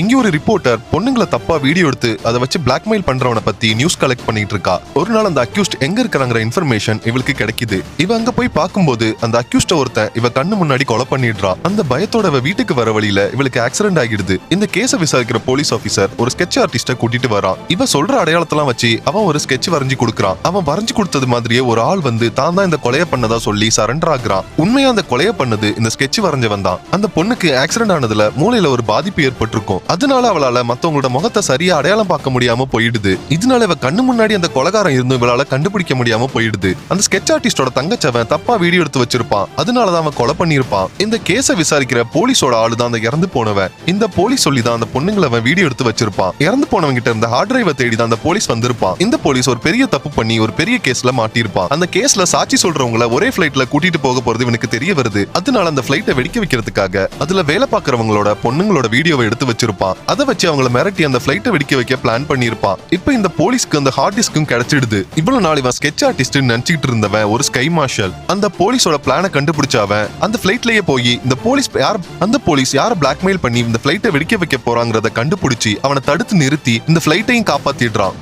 இங்க ஒரு ரிப்போர்ட்டர் பொண்ணுங்களை தப்பா வீடியோ எடுத்து அதை வச்சு பிளாக்மெயில் பண்றவனை பத்தி நியூஸ் கலெக்ட் பண்ணிட்டு இருக்கா. ஒரு நாள் அந்த அக்யூஸ்ட் எங்க இருக்கிறாங்கிற இன்ஃபர்மேஷன் இவளுக்கு கிடைக்குது. இவ அங்க போய் பார்க்கும்போது அந்த அக்யூஸ்ட ஒருத்தன் இவ கண்ணு முன்னாடி கொலை பண்ணிடுறா. அந்த பயத்தோட இவ வீட்டுக்கு வர வழியில இவளுக்கு ஆக்சிடென்ட் ஆகிடுது. இந்த கேஸ விசாரிக்கிற போலீஸ் ஆபீசர் ஒரு ஸ்கெட்ச் ஆர்டிஸ்ட கூட்டிட்டு வரான். இவ சொல்ற அடையாளத்தெல்லாம் வச்சு அவன் ஒரு ஸ்கெட்ச் வரைஞ்சு கொடுக்கறான். அவன் வரைஞ்சு கொடுத்தது மாதிரியே ஒரு ஆள் வந்து தான் தான் இந்த கொலையை பண்ணதா சொல்லி சரண்டர் ஆகுறான். உண்மையா அந்த கொலையை பண்ணது இந்த ஸ்கெட்ச் வரைஞ்சவன் தான். அந்த பொண்ணுக்கு ஆக்சிடென்ட் ஆனதுல மூளையில ஒரு பாதிப்பு ஏற்பட்டிருக்கும். அதனால அவளால மத்தவங்களோட முகத்தை சரியா அடையாளம் பார்க்க முடியாம போயிடுது. இதனால இவ கண்ணு முன்னாடி அந்த கொலகாரம் இருந்தும் இவளால கண்டுபிடிக்க முடியாம போயிடுது. அந்த ஸ்கெட்ச் ஆர்டிஸ்டோட தங்கச்சவன் தப்பா வீடியோ எடுத்து வச்சிருப்பான். அதனாலதான் அவன் கொலை பண்ணிருப்பான் இந்த கேஸை விசாரிக்கிற போலீஸோட ஆளு தான் அந்த இறந்து போனவன். இந்த போலீஸ் சொல்லி தான் அந்த பொண்ணுங்களை அவன் வீடியோ எடுத்து வச்சிருப்பான். இறந்து போனவங்க கிட்ட இருந்த ஹார்ட் டிரைவை தேடி தான் அந்த போலீஸ் வந்திருப்பான். இந்த போலீஸ் ஒரு பெரிய தப்பு பண்ணி ஒரு பெரிய கேஸ்ல மாட்டியிருப்பான். அந்த கேஸ்ல சாட்சி சொல்றவங்கள ஒரே பிளைட்ல கூட்டிட்டு போக போறது இவனுக்கு தெரிய வருது. அதனால அந்த பிளைட்டை வெடிக்க வைக்கிறதுக்காக அதுல வேலை பார்க்கறவங்களோட பொண்ணுங்களோட வீடியோவை எடுத்து வச்சிருப்பான். அதை வச்சு அவங்கள மிரட்டி அந்த பிளைட்டை வெடிக்க வைக்க பிளான் பண்ணியிருப்பான். இப்போ இந்த போலீஸ்க்கு அந்த ஹார்ட் டிஸ்க்கும் கிடைச்சிடுது. இவ்வளவு நாள் இவன் ஸ்கெட்ச் ஆர்டிஸ்ட் நினைச்சிட்டு இருந்தவன் ஒரு ஸ்கை மார்ஷல் அந்த போலீஸோட பிளானை கண்டுபிடிச்சாவன் அந்த பிளைட்லயே போய் இந்த போலீஸ் யார் அந்த போலீஸ் யார பிளாக்மெயில் பண்ணி இந்த பிளைட்டை வெடிக்க வைக்க போறாங்கிறத கண்டுபிடிச்சு அவனை தடுத்து நிறுத்தி இந்த பிளைட்டையும் காப்பாத்திடுறான்.